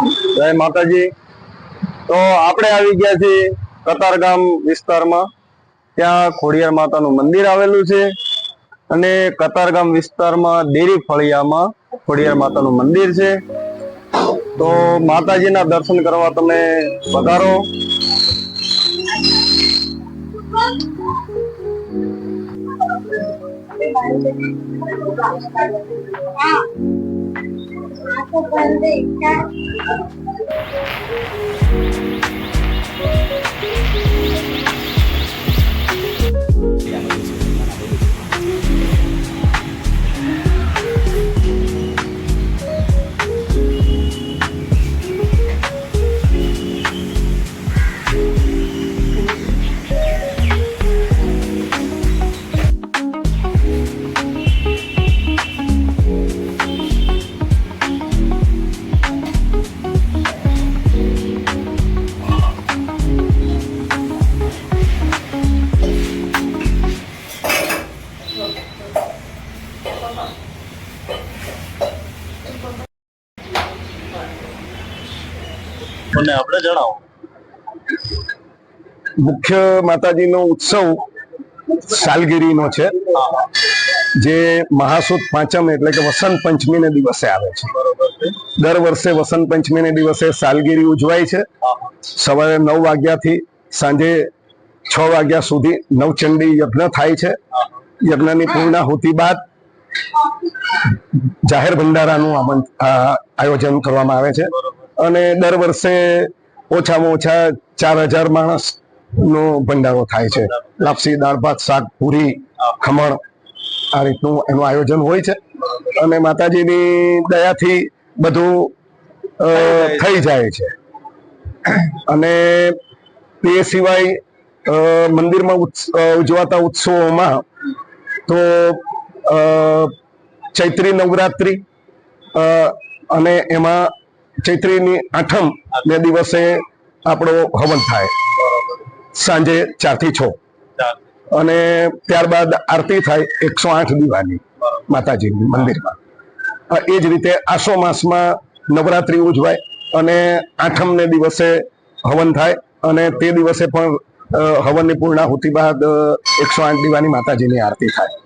જય માતાજી. તો આપણે આવી ગયા છીએ કતારગામ વિસ્તારમાં. ત્યાં ખોડિયાર માતાનું મંદિર આવેલું છે અને કતારગામ વિસ્તારમાં દેરી ફળિયામાં ખોડિયાર માતાનું મંદિર છે. તો માતાજીના દર્શન કરવા તમે પધારો. 他不分类干。મને આપણે જણાવો. મુખ્ય માતાજીનો ઉત્સવ સાલગીરીનો છે જે મહાસુદ પાંચમ એટલે કે વસંત પંચમીને દિવસે આવે છે. દર વર્ષે વસંત પંચમીને દિવસે સાલગીરી ઉજવાય છે. સવારે નવ વાગ્યાથી સાંજે છ વાગ્યા સુધી નવચંડી યજ્ઞ થાય છે. યજ્ઞની પૂર્ણાહુતિ બાદ જાહેર ભંડારાનું આયોજન કરવામાં આવે છે. અને દર વર્ષે ઓછામાં ઓછા ચાર હજાર માણસ નો ભંડારો થાય છે. લાપસી, દાળ ભાત, શાક, પૂરી, ખમણ આ રીતનું એનું આયોજન હોય છે. અને માતાજીની દયાથી બધું થઈ જાય છે. અને તે સિવાય મંદિરમાં ઉજવાતા ઉત્સવોમાં તો ચૈત્રી નવરાત્રી અને એમાં ચૈત્રીની આઠમ ને દિવસે આપણો હવન થાય. સાંજે ચારથી છ. અને ત્યારબાદ આરતી થાય એકસો આઠ દીવાની માતાજીની મંદિરમાં. એ જ રીતે આસો માસમાં નવરાત્રી ઉજવાય અને આઠમને દિવસે હવન થાય અને તે દિવસે પણ હવનની પૂર્ણાહુતિ બાદ એકસો આઠ દીવાની માતાજીની આરતી થાય.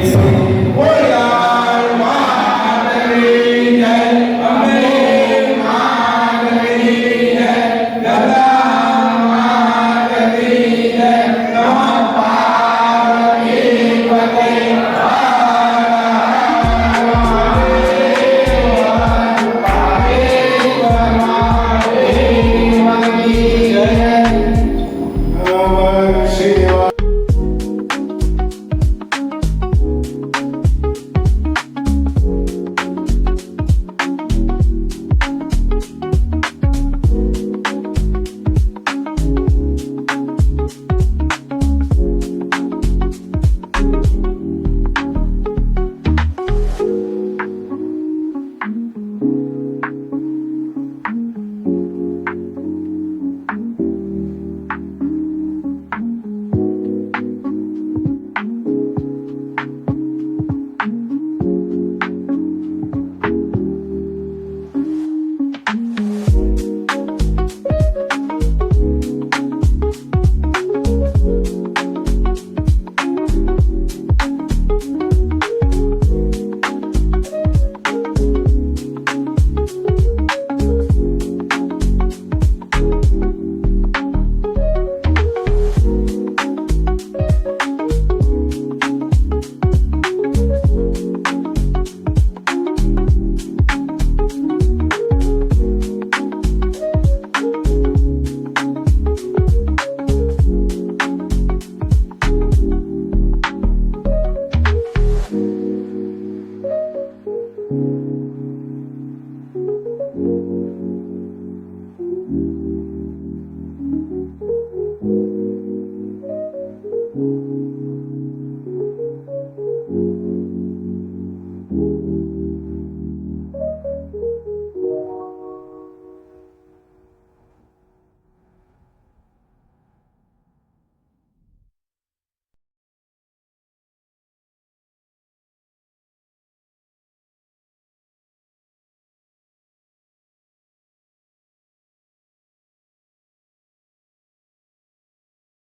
What?